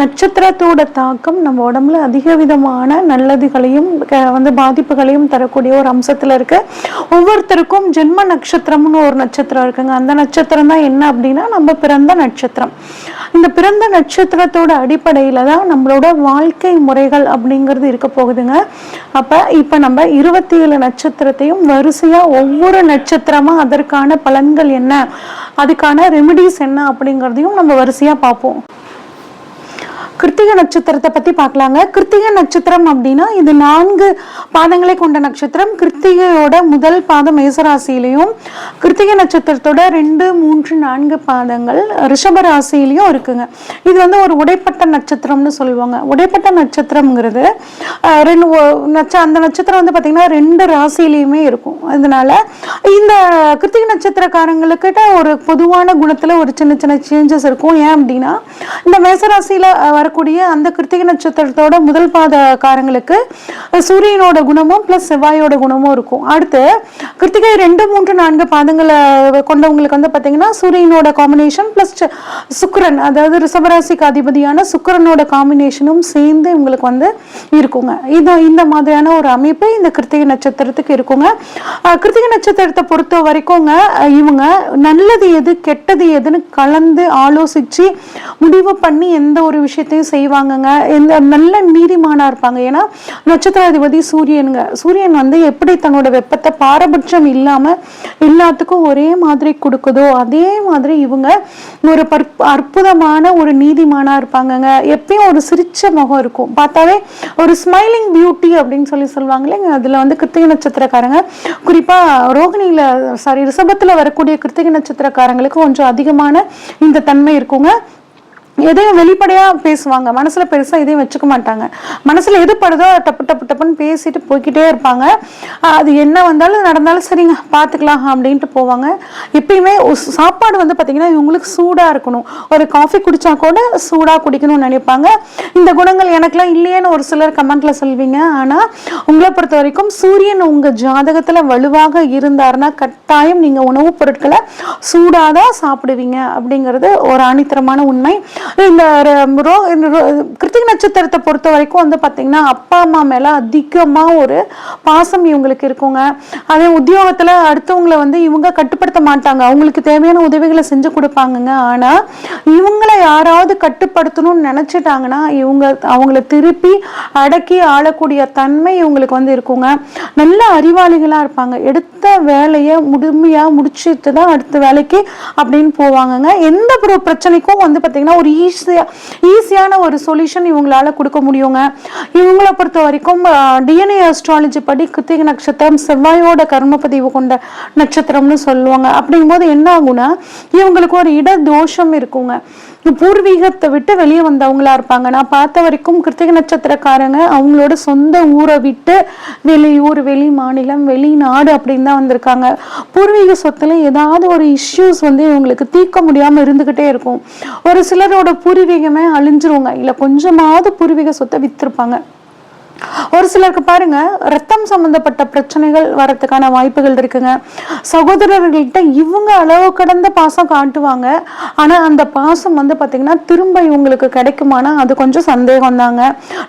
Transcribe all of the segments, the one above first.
நட்சத்திரத்தோட தாக்கம் நம்ம உடம்புல அதிக விதமான நல்லதுகளையும் வந்து பாதிப்புகளையும் தரக்கூடிய ஒரு அம்சத்தில் இருக்கு. ஒவ்வொருத்தருக்கும் ஜென்ம நட்சத்திரம்னு ஒரு நட்சத்திரம் இருக்குங்க. அந்த நட்சத்திரம் தான் என்ன அப்படின்னா நம்ம பிறந்த நட்சத்திரம். இந்த பிறந்த நட்சத்திரத்தோட அடிப்படையில தான் நம்மளோட வாழ்க்கை முறைகள் அப்படிங்கிறது இருக்க போகுதுங்க. அப்ப இப்போ நம்ம இருபத்தி ஏழு நட்சத்திரத்தையும் வரிசையா ஒவ்வொரு நட்சத்திரமா அதற்கான பலன்கள் என்ன அதுக்கான ரெமிடிஸ் என்ன அப்படிங்கிறதையும் நம்ம வரிசையா பார்ப்போம். கிருத்திக நட்சத்திரத்தை பத்தி பார்க்கலாங்க. கிருத்திக நட்சத்திரம் அப்படின்னா இது நான்கு பாதங்களை கொண்ட நட்சத்திரம். கிருத்திகையோட முதல் பாதம் மேசராசியிலையும் கிருத்திகை நட்சத்திரத்தோட ரெண்டு மூன்று நான்கு பாதங்கள் ரிஷப ராசியிலையும் இருக்குங்க. இது வந்து ஒரு உடைப்பட்ட நட்சத்திரம்னு சொல்லுவாங்க. உடைப்பட்ட நட்சத்திரம்ங்கிறது அஹ், ரெண்டு நட்ச அந்த நட்சத்திரம் வந்து பார்த்தீங்கன்னா ரெண்டு ராசியிலையுமே இருக்கும். அதனால இந்த கிருத்திகை நட்சத்திரக்காரங்களுக்கிட்ட ஒரு பொதுவான குணத்துல ஒரு சின்ன சின்ன சேஞ்சஸ் இருக்கும். ஏன் அப்படின்னா இந்த மேசராசியில வர வரக்கூடிய அந்த கிருத்திகை நட்சத்திரத்தோட முதல் பாதக்காரங்களுக்கு சூரியனோட குணமும் பிளஸ் செவ்வாயோட குணமும் இருக்கும். அடுத்து கிருத்திகை ரெண்டு மூன்று நான்கு பாதங்களை கொண்டவங்களுக்கு வந்து பார்த்தீங்கன்னா சூரியனோட காம்பினேஷன் பிளஸ் சுக்கிரன் அதாவது ரிசவராசிக்கு அதிபதியான சுக்கரனோட காம்பினேஷனும் சேர்ந்து இவங்களுக்கு வந்து இருக்குங்க. இது இந்த மாதிரியான ஒரு அமைப்பு இந்த கிருத்திகை நட்சத்திரத்துக்கு இருக்குங்க. கிருத்திகை நட்சத்திரத்தை பொறுத்த வரைக்கும்ங்க இவங்க நல்லது எது கெட்டது எதுன்னு கலந்து ஆலோசிச்சு முடிவு பண்ணி எந்த ஒரு விஷயத்தையும் செய்வாங்கங்க. எந்த நல்ல நீதிமானா இருப்பாங்க. ஏன்னா நட்சத்திராதிபதி சூரியனுங்க. சூரியன் வந்து எப்படி தன்னோட வெப்பத்தை பாரபட்சம் இல்லாம எல்லாத்துக்கும் ஒரே மாதிரி கொடுக்குதோ அதே மாதிரி இவங்க ஒரு பற்பு அற்புதமான ஒரு நீதிமானா இருப்பாங்கங்க. எப்பயும் ஒரு சிரிச்ச முகம் இருக்கும். பார்த்தாவே ஒரு ஸ்மைலிங் பியூட்டி அப்படின்னு சொல்லி சொல்லுவாங்க இல்லைங்க. அதுல வந்து கிருத்திகை நட்சத்திரக்காரங்க. குறிப்பா ரோகிணியில சாரி ரிஷபத்துல வரக்கூடிய கிருத்திகை நட்சத்திரக்காரங்களுக்கு கொஞ்சம் அதிகமான இந்த தன்மை இருக்குங்க. எதையும் வெளிப்படையாக பேசுவாங்க. மனசில் பெருசாக எதையும் வச்சுக்க மாட்டாங்க. மனசில் எது படுதோ டப்பு டப்பு டப்புன்னு பேசிட்டு போய்க்கிட்டே இருப்பாங்க. அது என்ன வந்தாலும் நடந்தாலும் சரிங்க பார்த்துக்கலாம் அப்படின்ட்டு போவாங்க. எப்பயுமே சாப்பாடு வந்து பார்த்திங்கன்னா இவங்களுக்கு சூடாக இருக்கணும். ஒரு காஃபி குடித்தா கூட சூடாக குடிக்கணும்னு நினைப்பாங்க. இந்த குணங்கள் எனக்குலாம் இல்லையேன்னு ஒரு சிலர் கமெண்ட்டில் சொல்வீங்க. ஆனால் உங்களை பொறுத்த வரைக்கும் சூரியன் உங்கள் ஜாதகத்தில் வலுவாக இருந்தாருன்னா கட்டாயம் நீங்கள் உணவுப் பொருட்களை சூடாக தான் சாப்பிடுவீங்க அப்படிங்கிறது ஒரு ஆணித்தரமான உண்மை. இந்த ரோ- இந்த நட்சத்திரத்தை பொறுத்த வரைக்கும் வந்து பாத்தீங்கன்னா அப்பா அம்மா மேல அதிகமா ஒரு பாசம் இவங்களுக்கு இருக்குங்க. அதே உத்தியோகத்துல அடுத்தவங்களை வந்து இவங்க கட்டுப்படுத்த மாட்டாங்க. அவங்களுக்கு தேவையான உதவிகளை செஞ்சு கொடுப்பாங்கங்க. ஆனா இவங்களை யாராவது கட்டுப்படுத்தணும்னு நினைச்சிட்டாங்கன்னா இவங்க அவங்கள திருப்பி அடக்கி ஆளக்கூடிய தன்மை இவங்களுக்கு வந்து இருக்குங்க. நல்ல அறிவாளிகளா இருப்பாங்க. எடுத்த வேலையை முழுமையா முடிச்சுட்டு தான் அடுத்த வேலைக்கு அப்படின்னு போவாங்கங்க. எந்த ஒரு பிரச்சனைக்கும் வந்து பாத்தீங்கன்னா ஒரு ஈஸியா ஈஸியான ஒரு சொல்யூஷன் இவங்களால கொடுக்க முடியுங்க. இவங்கள பொறுத்த வரைக்கும் டிஎன்ஏ அஸ்ட்ராலஜி படி கிருத்திக நட்சத்திரம் செவ்வாயோட கர்ம பதிவு கொண்ட நட்சத்திரம்னு சொல்லுவாங்க. அப்படிங்கும்போது என்ன ஆகும்னா இவங்களுக்கு ஒரு இட தோஷம் இருக்குங்க. பூர்வீகத்தை விட்டு வெளியே வந்தவங்களா இருப்பாங்க. நான் பார்த்த வரைக்கும் கிருத்திக நட்சத்திரக்காரங்க அவங்களோட சொந்த ஊரை விட்டு வெளியூர் வெளி மாநிலம் வெளிநாடு அப்படின்னு தான் வந்திருக்காங்க. பூர்வீக சொத்துல ஏதாவது ஒரு இஷ்யூஸ் வந்து இவங்களுக்கு தீர்க்க முடியாம இருந்துகிட்டே இருக்கும். ஒரு சிலரோட பூர்வீகமே அழிஞ்சிருவாங்க இல்ல கொஞ்சமாவது பூர்வீக சொத்தை வித்திருப்பாங்க. ஒரு சிலருக்கு பாருங்க ரத்தம் சம்பந்தப்பட்ட பிரச்சனைகள் வரத்துக்கான வாய்ப்புகள் இருக்குங்க. சகோதரர்கள்ட்ட இவங்க அளவு கடந்த பாசம் காட்டுவாங்க. ஆனா அந்த பாசம் வந்து பாத்தீங்கன்னா திரும்ப இவங்களுக்கு கிடைக்குமானா அது கொஞ்சம் சந்தேகம் தாங்க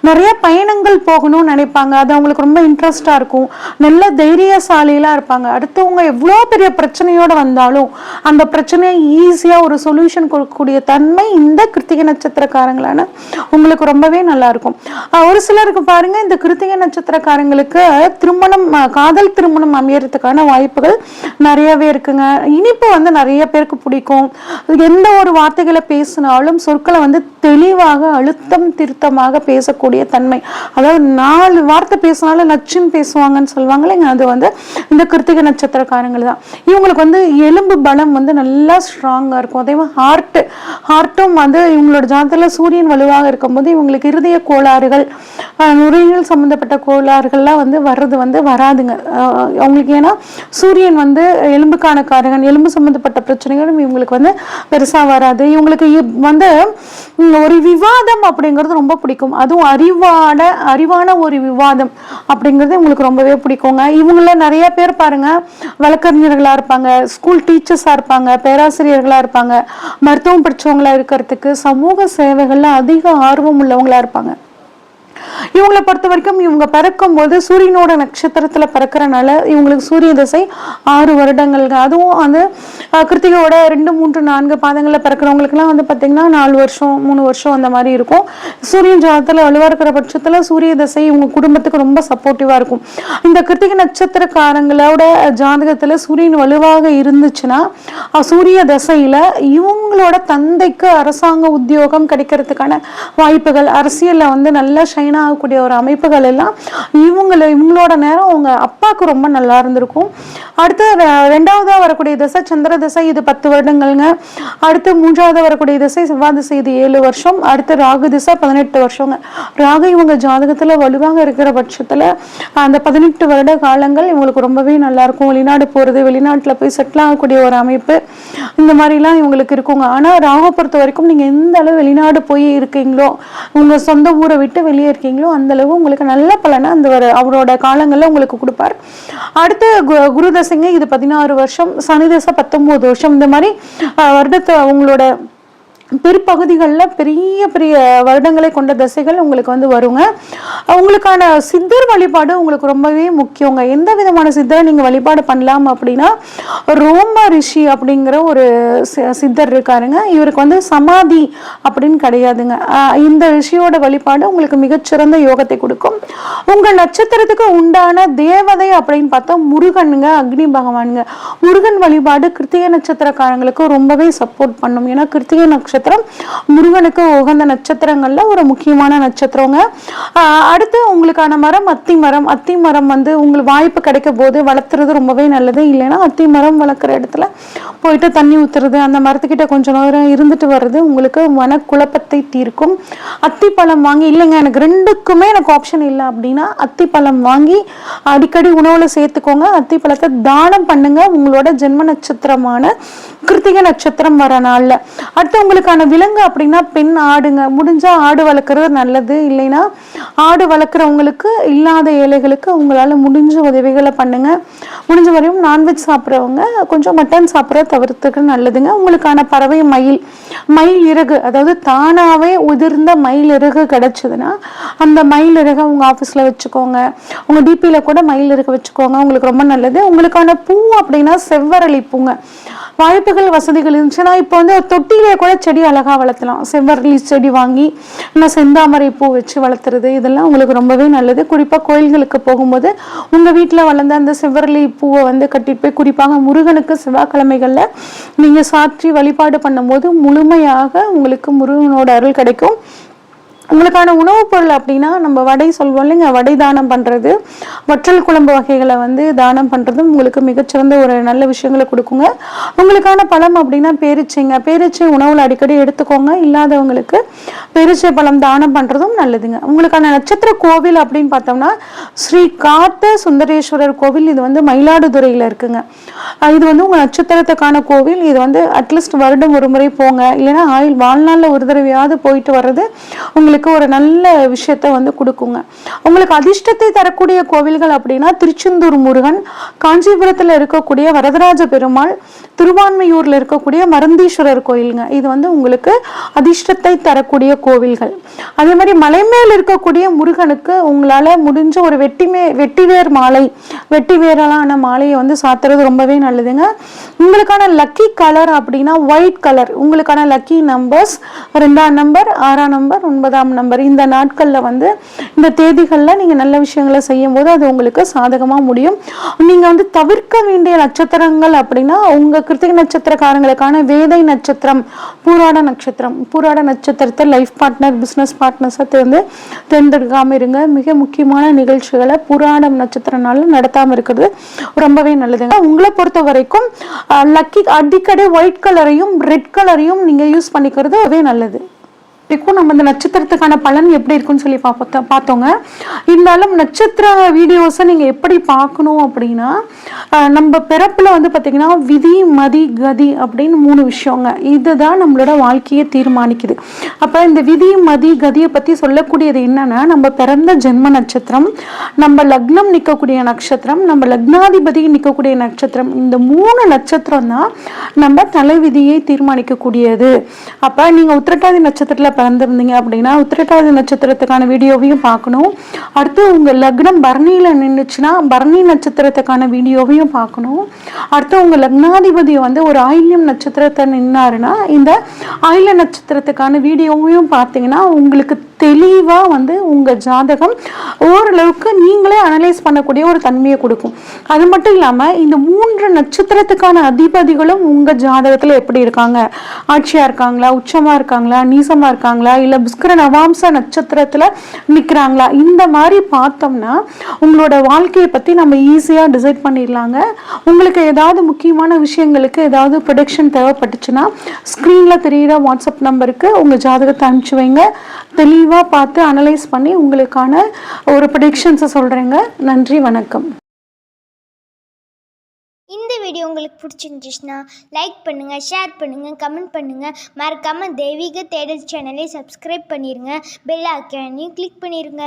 நிறைய பயணங்கள் போகணும்னு நினைப்பாங்க. அது அவங்களுக்கு ரொம்ப இன்ட்ரெஸ்டா இருக்கும். நல்ல தைரியசாலியெல்லாம் இருப்பாங்க. அடுத்தவங்க எவ்வளோ பெரிய பிரச்சனையோட வந்தாலும் அந்த பிரச்சனையை ஈஸியா ஒரு சொல்யூஷன் கொடுக்கக்கூடிய தன்மை இந்த கிருத்திகை நட்சத்திரக்காரங்களான உங்களுக்கு ரொம்பவே நல்லா இருக்கும். ஒரு சிலருக்கு பாருங்க பாருங்க இந்த கிருத்திகை நட்சத்திரக்காரங்களுக்கு திருமணம் அஹ், காதல் திருமணம் அமையறதுக்கான வாய்ப்புகள் நிறையவே இருக்குங்க. இனிப்பு வந்து நிறைய பேருக்கு பிடிக்கும். எந்த ஒரு வார்த்தைகளை பேசினாலும் சொற்களை வந்து தெளிவாக அழுத்தம் திருத்தமாக பேசக்கூடிய தன்மை. அதாவது நாலு வார்த்தை பேசினாலும் நச்சுன்னு பேசுவாங்கன்னு சொல்லுவாங்க அது வந்து இந்த கிருத்திகை நட்சத்திரக்காரங்கள் தான். இவங்களுக்கு வந்து எலும்பு பலம் வந்து நல்லா ஸ்ட்ராங்காக இருக்கும். அதே மாதிரி ஹார்ட்டு ஹார்ட்டும் வந்து இவங்களோட ஜாதத்தில் சூரியன் வலுவாக இருக்கும்போது இவங்களுக்கு இருதய கோளாறுகள் நுரையீரல் சம்மந்தப்பட்ட கோளாறுகள்லாம் வந்து வர்றது வந்து வராதுங்க. அவங்களுக்கு ஏன்னா சூரியன் வந்து எலும்புக்கான காரகன் எலும்பு சம்மந்தப்பட்ட பிரச்சனைகளும் இவங்களுக்கு வந்து பெருசாக வராது. இவங்களுக்கு வந்து ம், ஒரு விவாதம் அப்படிங்கிறது ரொம்ப பிடிக்கும். அதுவும் அறிவான அறிவான ஒரு விவாதம் அப்படிங்கிறது உங்களுக்கு ரொம்பவே பிடிக்குங்க. இவங்கள நிறைய பேர் பாருங்கள் வழக்கறிஞர்களாக இருப்பாங்க ஸ்கூல் டீச்சர்ஸாக இருப்பாங்க பேராசிரியர்களாக இருப்பாங்க மருத்துவம் படித்தவங்களாக இருக்கிறதுக்கு சமூக சேவைகளில் அதிக ஆர்வம் உள்ளவங்களா இருப்பாங்க. இவங்களை பொறுத்த வரைக்கும் இவங்க பிறக்கும்போது சூரியனோட நட்சத்திரத்துல பிறக்கறனால இவங்களுக்கு சூரிய திசை ஆறு வருடங்கள். அதுவும் அந்த கிருத்திகையோட ரெண்டு மூன்று நான்கு பாதங்களில் பிறக்கிறவங்களுக்குலாம் வந்து பார்த்தீங்கன்னா நாலு வருஷம் மூணு வருஷம் அந்த மாதிரி இருக்கும். சூரியன் ஜாதத்தில் வலுவாக இருக்கிற பட்சத்தில் சூரிய திசை இவங்க குடும்பத்துக்கு ரொம்ப சப்போர்ட்டிவாக இருக்கும். இந்த கிருத்திகை நட்சத்திரக்காரங்களோட ஜாதகத்தில் சூரியன் வலுவாக இருந்துச்சுன்னா சூரிய திசையில் இவங்க அவங்களோட தந்தைக்கு அரசாங்க உத்தியோகம் கிடைக்கிறதுக்கான வாய்ப்புகள் அரசியலில் வந்து நல்லா ஷைன் ஆகக்கூடிய ஒரு அமைப்புகள் எல்லாம் இவங்கள இவங்களோட நேரம் அவங்க அப்பாவுக்கு ரொம்ப நல்லா இருந்திருக்கும். அடுத்து ரெண்டாவதாக ரெண்டாவதா வரக்கூடிய திசை சந்திர திசை இது பத்து வருடங்கள்ங்க. அடுத்து மூன்றாவது வரக்கூடிய திசை செவ்வாய் திசை இது ஏழு வருஷம். அடுத்து ராகு திசை பதினெட்டு வருஷங்க. ராகு இவங்க ஜாதகத்துல வலுவாக இருக்கிற பட்சத்துல அந்த பதினெட்டு வருட காலங்கள் இவங்களுக்கு ரொம்பவே நல்லா இருக்கும். வெளிநாடு போறது வெளிநாட்டில் போய் செட்டில் ஆகக்கூடிய ஒரு அமைப்பு இந்த மாதிரிலாம் இவங்களுக்கு இருக்குங்க. ஆனால் ராகு பொறுத்த வரைக்கும் நீங்கள் எந்த அளவு வெளிநாடு போய் இருக்கீங்களோ உங்கள் சொந்த ஊரை விட்டு வெளியே இருக்கீங்களோ அந்த அளவு உங்களுக்கு நல்ல பலனை அந்த வர அவரோட காலங்களில் உங்களுக்கு கொடுப்பார். அடுத்து கு- குரு தசைங்க இது பதினாறு வருஷம் சனி தசை வருஷம். இந்த மாதிரி வருடத்தை அவங்களோட பிற்பகுதிகளில் பெரிய பெரிய வருடங்களை கொண்ட தசைகள் உங்களுக்கு வந்து வருங்க. உங்களுக்கான சித்தர் வழிபாடு உங்களுக்கு ரொம்பவே முக்கியங்க. எந்த விதமான சித்தரை நீங்கள் வழிபாடு பண்ணலாம் அப்படின்னா ரோம ரிஷி அப்படிங்கிற ஒரு சி- சித்தர் இருக்காருங்க. இவருக்கு வந்து சமாதி அப்படின்னு கிடையாதுங்க. இந்த ரிஷியோட வழிபாடு உங்களுக்கு மிகச்சிறந்த யோகத்தை கொடுக்கும். உங்கள் நட்சத்திரத்துக்கு உண்டான தேவதை அப்படின்னு பார்த்தா முருகனுங்க அக்னி பகவானுங்க. முருகன் வழிபாடு கிருத்திகை நட்சத்திரக்காரங்களுக்கு ரொம்பவே சப்போர்ட் பண்ணும். ஏன்னா கிருத்திகை நட்சத்திரம் முருகனுக்கு உகந்த நட்சத்திரங்கள்ல ஒரு முக்கியமான நட்சத்திரங்க. அடுத்து உங்களுக்கான மரம் அத்தி மரம். அத்தி மரம் வந்து உங்களுக்கு வாய்ப்பு கிடைக்க போது வளர்த்துறது ரொம்பவே நல்லது. இல்லைன்னா அத்தி மரம் வளர்க்குற இடத்துல போயிட்டு தண்ணி ஊத்துறது அந்த மரத்துக்கிட்ட கொஞ்சம் நேரம் இருந்துட்டு வர்றது உங்களுக்கு மனக்குழப்பத்தை தீர்க்கும். அத்தி பழம் வாங்கி இல்லைங்க எனக்கு ரெண்டுக்குமே எனக்கு ஆப்ஷன் இல்லை அப்படின்னா அத்தி பழம் வாங்கி அடிக்கடி உணவுல சேர்த்துக்கோங்க. அத்தி பழத்தை தானம் பண்ணுங்க. உங்களோட ஜென்ம நட்சத்திரமான கிருத்திக நட்சத்திரம் வர நாள்ல. அடுத்து உங்களுக்கு அதுக்கான விலங்கு அப்படின்னா பெண் ஆடுங்க. முடிஞ்சா ஆடு வளர்க்குறது நல்லது. இல்லைன்னா ஆடு வளர்க்குறவங்களுக்கு இல்லாத ஏழைகளுக்கு உங்களால முடிஞ்ச உதவிகளை பண்ணுங்க. முடிஞ்ச வரையும் நான்வெஜ் சாப்பிட்றவங்க கொஞ்சம் மட்டன் சாப்பிட்ற தவிர்த்துக்கு நல்லதுங்க. உங்களுக்கான பறவை மயில் மயில் இறகு அதாவது தானாகவே உதிர்ந்த மயில் இறகு கிடைச்சதுன்னா அந்த மயில் இறகை உங்க ஆஃபீஸ்ல வச்சுக்கோங்க. உங்கள் டிபியில கூட மயில் இறகு வச்சுக்கோங்க. உங்களுக்கு ரொம்ப நல்லது. உங்களுக்கான பூ அப்படின்னா செவ்வரளி பூங்க. வாய்ப்புகள் வசதிகள் இருந்துச்சுன்னா இப்போ வந்து தொட்டியிலே கூட செடி அழகாக வளர்த்தலாம். செவ்வரளி செடி வாங்கி நான் செந்தாமரை பூ வச்சு வளர்த்துறது இதெல்லாம் உங்களுக்கு ரொம்பவே நல்லது. குறிப்பாக கோயில்களுக்கு போகும்போது உங்கள் வீட்டில் வளர்ந்த அந்த செவ்வரளி பூவை வந்து கட்டிட்டு போய் குறிப்பாக முருகனுக்கு செவ்வாய்க்கிழமைகளில் நீங்கள் சாற்றி வழிபாடு பண்ணும்போது முழுமையாக உங்களுக்கு முருகனோட அருள் கிடைக்கும். உங்களுக்கான உணவுப் பொருள் அப்படின்னா நம்ம வடை சொல்வோம் இல்லைங்க வடை தானம் பண்ணுறது வற்றல் குழம்பு வகைகளை வந்து தானம் பண்ணுறதும் உங்களுக்கு மிகச்சிறந்த ஒரு நல்ல விஷயங்களை கொடுக்குங்க. உங்களுக்கான பழம் அப்படின்னா பேரிச்சைங்க. பேரிச்சை உணவில் அடிக்கடி எடுத்துக்கோங்க. இல்லாதவங்களுக்கு பேரிச்சை பழம் தானம் பண்ணுறதும் நல்லதுங்க. உங்களுக்கான நட்சத்திர கோவில் அப்படின்னு பார்த்தோம்னா ஸ்ரீ காத்த சுந்தரேஸ்வரர் கோவில். இது வந்து மயிலாடுதுறையில் இருக்குங்க. இது வந்து உங்கள் நட்சத்திரத்துக்கான கோவில். இது வந்து அட்லீஸ்ட் வருடம் ஒரு முறை போங்க. இல்லைன்னா ஆயுள் வாழ்நாளில் ஒரு தடவையாவது போயிட்டு வர்றது உங்களுக்கு ஒரு நல்ல விஷயத்த வந்து கொடுக்குங்க. உங்களுக்கு அதிர்ஷ்டத்தை தரக்கூடிய கோவில்கள் அப்படின்னா திருச்செந்தூர் முருகன் காஞ்சிபுரத்தில் இருக்கக்கூடிய வரதராஜ பெருமாள் திருவான்மையூரில் இருக்கக்கூடிய மருந்தீஸ்வரர் கோயிலுங்க. இது வந்து உங்களுக்கு அதிர்ஷ்டத்தை தரக்கூடிய கோவில்கள். அதே மாதிரி மலை மேல் இருக்கக்கூடிய முருகனுக்கு உங்களால முடிஞ்ச ஒரு வெட்டிமே வெட்டிவேர் மாலை வெட்டிவேரலான மாலையை வந்து சாத்துறது ரொம்பவே நல்லதுங்க. உங்களுக்கான லக்கி கலர் அப்படின்னா ஒயிட் கலர் உங்களுக்கான லக்கி நம்பர்ஸ் ரெண்டாம் நம்பர் ஆறாம் நம்பர் ஒன்பதாம் நான்காம் நம்பர். இந்த நாட்களில் வந்து இந்த தேதிகளில் நீங்கள் நல்ல விஷயங்களை செய்யும்போது அது உங்களுக்கு சாதகமாக முடியும். நீங்கள் வந்து தவிர்க்க வேண்டிய நட்சத்திரங்கள் அப்படின்னா உங்கள் கிருத்திக நட்சத்திரக்காரங்களுக்கான வேதை நட்சத்திரம் பூராட நட்சத்திரம். பூராட நட்சத்திரத்தை லைஃப் பார்ட்னர் பிஸ்னஸ் பார்ட்னர்ஸை தேர்ந்து தேர்ந்தெடுக்காமல் இருங்க. மிக முக்கியமான நிகழ்ச்சிகளை புராடம் நட்சத்திரனால நடத்தாமல் இருக்கிறது ரொம்பவே நல்லதுங்க. உங்களை பொறுத்த வரைக்கும் லக்கி அடிக்கடி ஒயிட் கலரையும் ரெட் கலரையும் நீங்கள் யூஸ் பண்ணிக்கிறது அதுவே நல்லது. இருக்கும் நம்ம இந்த நட்சத்திரத்துக்கான பலன் எப்படி இருக்குன்னு சொல்லி பார்ப்போம் பார்த்தோங்க. இருந்தாலும் நட்சத்திர வீடியோஸை நீங்கள் எப்படி பார்க்கணும் அப்படின்னா நம்ம பிறப்பில் வந்து பார்த்திங்கன்னா விதி மதி கதி அப்படின்னு மூணு விஷயங்க. இதுதான் நம்மளோட வாழ்க்கையை தீர்மானிக்குது. அப்போ இந்த விதி மதி கதியை பற்றி சொல்லக்கூடியது என்னன்னா நம்ம பிறந்த ஜென்ம நட்சத்திரம் நம்ம லக்னம் நிற்கக்கூடிய நட்சத்திரம் நம்ம லக்னாதிபதி நிற்கக்கூடிய நட்சத்திரம் இந்த மூணு நட்சத்திரம் தான் நம்ம தலைவிதியை தீர்மானிக்கக்கூடியது. அப்போ நீங்கள் உத்திரட்டாதி நட்சத்திரத்தில் பிறந்திருந்தீங்க அப்படின்னா உத்திரட்டாதி நட்சத்திரத்துக்கான வீடியோவையும் பார்க்கணும். அடுத்து உங்கள் லக்னம் பரணியில் நின்றுச்சுன்னா பரணி நட்சத்திரத்துக்கான வீடியோவையும் பார்க்கணும். அடுத்து உங்கள் லக்னாதிபதி வந்து ஒரு ஆயில்யம் நட்சத்திரத்தை நின்னாருன்னா இந்த ஆயில நட்சத்திரத்துக்கான வீடியோவையும் பார்த்தீங்கன்னா உங்களுக்கு தெளிவாக வந்து உங்கள் ஜாதகம் ஓரளவுக்கு நீங்களே அனலைஸ் பண்ணக்கூடிய ஒரு தன்மையை கொடுக்கும். அது மட்டும் இல்லாமல் இந்த மூன்று நட்சத்திரத்துக்கான அதிபதிகளும் உங்கள் ஜாதகத்தில் எப்படி இருக்காங்க? ஆட்சியாக இருக்காங்களா? உச்சமாக இருக்காங்களா? நீசமாக இருக்காங்களா? இல்லை புஷ்கர நவாம்ச நட்சத்திரத்தில் நிற்கிறாங்களா இந்த மாதிரி பார்த்தோம்னா உங்களோட வாழ்க்கையை பற்றி நம்ம ஈஸியாக டிசைட் பண்ணிடலாங்க. உங்களுக்கு ஏதாவது முக்கியமான விஷயங்களுக்கு ஏதாவது ப்ரொடக்ஷன் தேவைப்பட்டுச்சுன்னா ஸ்க்ரீனில் தெரிகிற வாட்ஸ்அப் நம்பருக்கு உங்கள் ஜாதகத்தை அனுப்பிச்சு வைங்க. தெளிவாக பார்த்து அனலைஸ் பண்ணி உங்களுக்கான ஒரு ப்ரொடிக்ஷன்ஸை சொல்கிறேங்க நன்றி வணக்கம். இந்த வீடியோ உங்களுக்கு பிடிச்சிருந்துச்சுன்னா லைக் பண்ணுங்கள் ஷேர் பண்ணுங்கள் கமெண்ட் பண்ணுங்கள் மறக்காமல் தெய்வீக தேடல் சேனலை சப்ஸ்கிரைப் பண்ணிடுங்க பெல் ஐக்கானையும் கிளிக் பண்ணிடுங்க